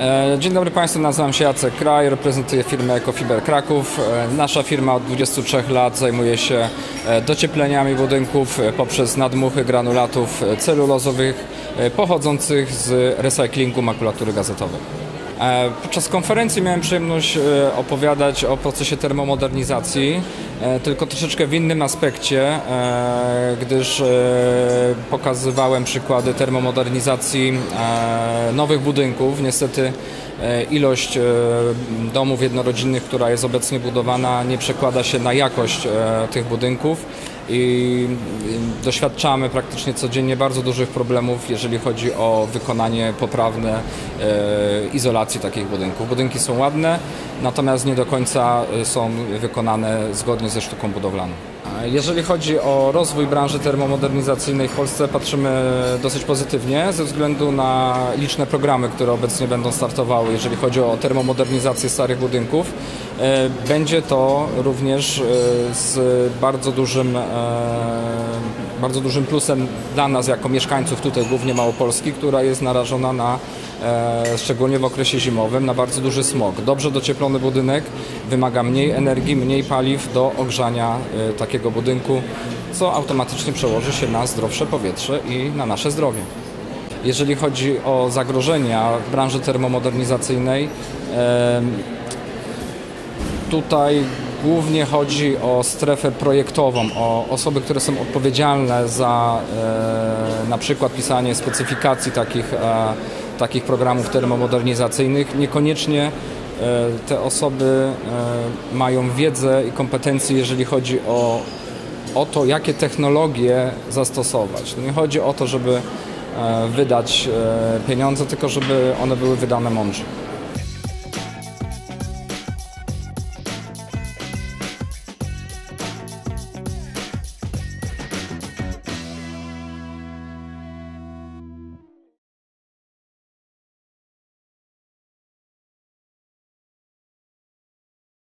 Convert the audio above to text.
E, Dzień dobry Państwu, nazywam się Jacek Kraj, reprezentuję firmę Ecofiber Kraków. E, Nasza firma od 23 lat zajmuje się e, dociepleniami budynków poprzez nadmuchy granulatów celulozowych pochodzących z recyklingu makulatury gazetowej. E, Podczas konferencji miałem przyjemność e, opowiadać o procesie termomodernizacji, e, tylko troszeczkę w innym aspekcie, gdyż pokazywałem przykłady termomodernizacji nowych budynków. Niestety ilość domów jednorodzinnych, która jest obecnie budowana, nie przekłada się na jakość tych budynków i i doświadczamy praktycznie codziennie bardzo dużych problemów, jeżeli chodzi o wykonanie poprawne e, izolacji takich budynków. Budynki są ładne, natomiast nie do końca e, są wykonane zgodnie ze sztuką budowlaną. Jeżeli chodzi o rozwój branży termomodernizacyjnej w Polsce, patrzymy dosyć pozytywnie ze względu na liczne programy, które obecnie będą startowały, jeżeli chodzi o termomodernizację starych budynków. E, Będzie to również e, z bardzo dużym, e, bardzo dużym plusem dla nas jako mieszkańców tutaj głównie Małopolski, która jest narażona na szczególnie w okresie zimowym na bardzo duży smog. Dobrze docieplony budynek wymaga mniej energii, mniej paliw do ogrzania e, takiego budynku, co automatycznie przełoży się na zdrowsze powietrze i na nasze zdrowie. Jeżeli chodzi o zagrożenia w branży termomodernizacyjnej, Tutaj głównie chodzi o strefę projektową, o osoby, które są odpowiedzialne za e, na przykład pisanie specyfikacji takich, e, takich programów termomodernizacyjnych. Niekoniecznie te osoby e, mają wiedzę i kompetencje, jeżeli chodzi o, o to, jakie technologie zastosować. To nie chodzi o to, żeby e, wydać e, pieniądze, tylko żeby one były wydane mądrze.